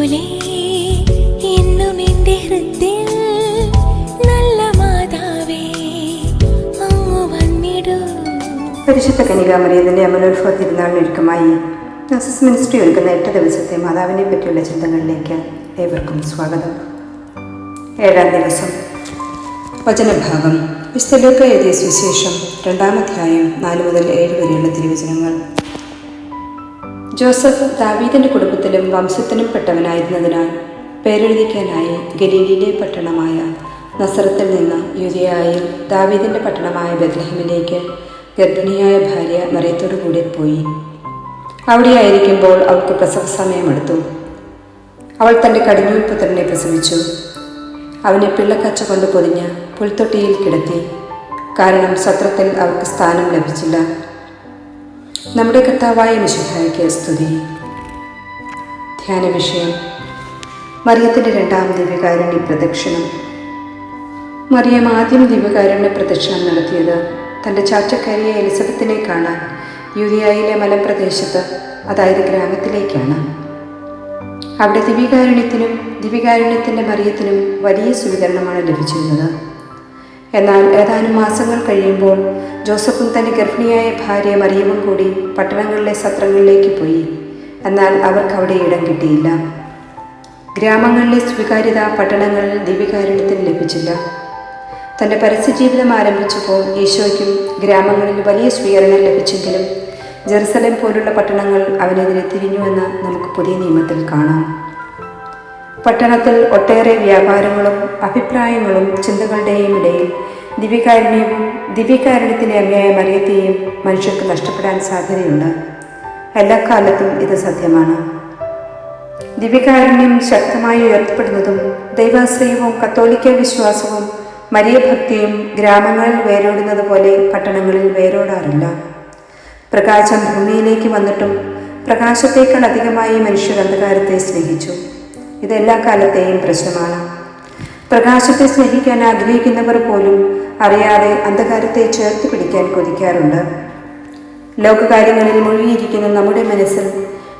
കാറ്റുപോലെ എന്നും എന്റെ ഹൃദയ നല്ല അങ്ങു പരിശുദ്ധ കനികാമറിയതിന്റെ അമലോത്സവ തിരുനാളിനൊരുക്കമായി നസസ് മിനിസ്ട്രി ഒരുക്കുന്ന എട്ട് ദിവസത്തെ മാതാവിനെ പറ്റിയുള്ള ചിന്തകളിലേക്ക് ഏവർക്കും സ്വാഗതം. ഏഴാം ദിവസം. വചനഭാഗം. വിസ്തലോക്ക എഴുതിയ സുവിശേഷം രണ്ടാമധ്യായം നാല് മുതൽ ഏഴ് വരെയുള്ള തിരുവചനങ്ങൾ. ജോസഫ് ദാവീദിന്റെ കുടുംബത്തിലും വംശത്തിനും പെട്ടവനായിരുന്നതിനാൽ പേരെഴുതിക്കാനായി ഗലീലിയിലെ പട്ടണമായ നസറത്തിൽ നിന്ന് യുരിയായിൽ ദാവീദിന്റെ പട്ടണമായ ബദ്ലഹിമിലേക്ക് ഗർഭിണിയായ ഭാര്യ മറിയത്തോടു കൂടെ പോയി. അവിടെയായിരിക്കുമ്പോൾ അവൾക്ക് പ്രസവ സമയമെടുത്തു. അവൾ തന്റെ കടിഞ്ഞൂൽ പുത്രനെ പ്രസവിച്ചു. അവനെ പിള്ളക്കച്ച കൊണ്ട് പൊതിഞ്ഞ് പുൽത്തൊട്ടിയിൽ കിടത്തി. കാരണം സത്രത്തിൽ അവൾക്ക് സ്ഥാനം ലഭിച്ചില്ല. നമ്മുടെ കർത്താവായ മിശുഹായ്ക്ക് സ്തുതി. ധ്യാന വിഷയം. മറിയത്തിന്റെ രണ്ടാം ദിവ്യകാരുണ്യ പ്രദക്ഷിണം. മറിയം ആദ്യം ദിവ്യകാരുണ്യ പ്രദക്ഷിണം നടത്തിയത് തന്റെ ചാറ്റക്കാരിയെ എലിസബത്തിനെ കാണാൻ യൂതിയായിലെ മലപ്രദേശത്ത് അതായത് ഗ്രാമത്തിലേക്കാണ്. അവിടെ ദിവ്യകാരുണ്യത്തിനും ദിവ്യകാരുണ്യത്തിന്റെ മറിയത്തിനും വലിയ സ്വീകരണമാണ് ലഭിച്ചിരുന്നത്. എന്നാൽ ഏതാനും മാസങ്ങൾ കഴിയുമ്പോൾ ജോസഫും തന്റെ ഗർഭിണിയായ ഭാര്യ മറിയവും കൂടി പട്ടണങ്ങളിലെ സത്രങ്ങളിലേക്ക് പോയി. എന്നാൽ അവർക്ക് അവിടെ ഇടം കിട്ടിയില്ല. ഗ്രാമങ്ങളിലെ സ്വീകാര്യത പട്ടണങ്ങളിൽ ദിവ്യകാരുണ്യത്തിന് ലഭിച്ചില്ല. തന്റെ പരസ്യജീവിതം ആരംഭിച്ചപ്പോൾ ഈശോയ്ക്കും ഗ്രാമങ്ങളിൽ വലിയ സ്വീകരണം ലഭിച്ചെങ്കിലും ജെറുസലേം പോലുള്ള പട്ടണങ്ങൾ അവനെതിരെ തിരിഞ്ഞുവെന്ന് നമുക്ക് പുതിയ നിയമത്തിൽ കാണാം. പട്ടണത്തിൽ ഒട്ടേറെ വ്യാപാരങ്ങളും അഭിപ്രായങ്ങളും ചിന്തകളുടെയും ഇടയിൽ ദിവ്യകാരുണ്യവും ദിവ്യകാരുണ്യത്തിന്റെ അമ്മയായ മറിയത്തെയും മനുഷ്യർക്ക് നഷ്ടപ്പെടാൻ സാധ്യതയുണ്ട്. എല്ലാ കാലത്തും ഇത് സത്യമാണ്. ദിവ്യകാരുണ്യം ശക്തമായി ഉയർത്തപ്പെടുന്നതും ദൈവാശ്രയവും കത്തോലിക്ക വിശ്വാസവും മരിയഭക്തിയും ഗ്രാമങ്ങളിൽ വേരോടുന്നത് പോലെ പട്ടണങ്ങളിൽ വേരോടാറില്ല. പ്രകാശം ഭൂമിയിലേക്ക് വന്നിട്ടും പ്രകാശത്തേക്കാൾ അധികമായി മനുഷ്യർ അന്ധകാരത്തെ സ്നേഹിച്ചു. ഇത് എല്ലാ കാലത്തെയും പ്രശ്നമാണ്. പ്രകാശത്തെ സ്നേഹിക്കാൻ ആഗ്രഹിക്കുന്നവർ പോലും അറിയാതെ അന്ധകാരത്തെ ചേർത്ത് പിടിക്കാൻ കൊതിക്കാറുണ്ട്. ലോകകാര്യങ്ങളിൽ മുഴുകിയിരിക്കുന്ന നമ്മുടെ മനസ്സിൽ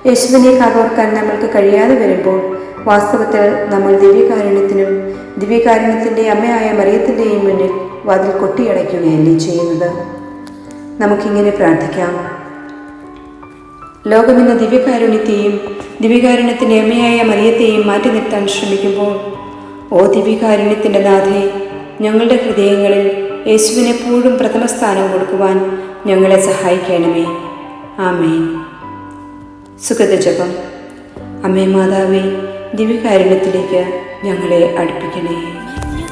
യേശുവിനെ കാതോർക്കാൻ നമ്മൾക്ക് കഴിയാതെ വരുമ്പോൾ വാസ്തവത്തിൽ നമ്മൾ ദിവ്യകാരുണ്യത്തിനും ദിവ്യകാരുണ്യത്തിന്റെ അമ്മയായ മറിയത്തിന്റെയും മുന്നിൽ വാതിൽ കൊട്ടിയടയ്ക്കുകയല്ലേ ചെയ്യുന്നത്? നമുക്കിങ്ങനെ പ്രാർത്ഥിക്കാം. ലോകമെന്ന ദിവ്യകാരുണ്യത്തെയും ദിവ്യകാരുണ്യത്തിന്റെ അമ്മയായ മറിയത്തെയും മാറ്റി നിർത്താൻ ശ്രമിക്കുമ്പോൾ ഓ ദിവ്യകാരുണ്യത്തിന്റെ നാഥേ ഞങ്ങളുടെ ഹൃദയങ്ങളിൽ യേശുവിനെപ്പോഴും പ്രഥമ സ്ഥാനം കൊടുക്കുവാൻ ഞങ്ങളെ സഹായിക്കണമേ. ആമേൻ. സുഗതജപം അമ്മേ മാതാവേ ദിവ്യകാരുണ്യത്തിലേക്ക് ഞങ്ങളെ അടുപ്പിക്കണേ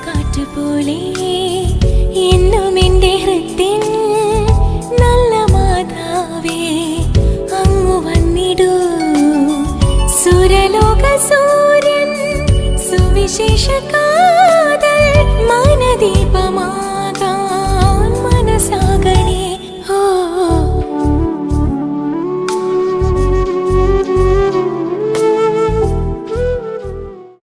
കാറ്റുപോലെ நீடு சுரலோக சூரியன் சுவிசேஷ காதல் மனதீபமாதான் மனசா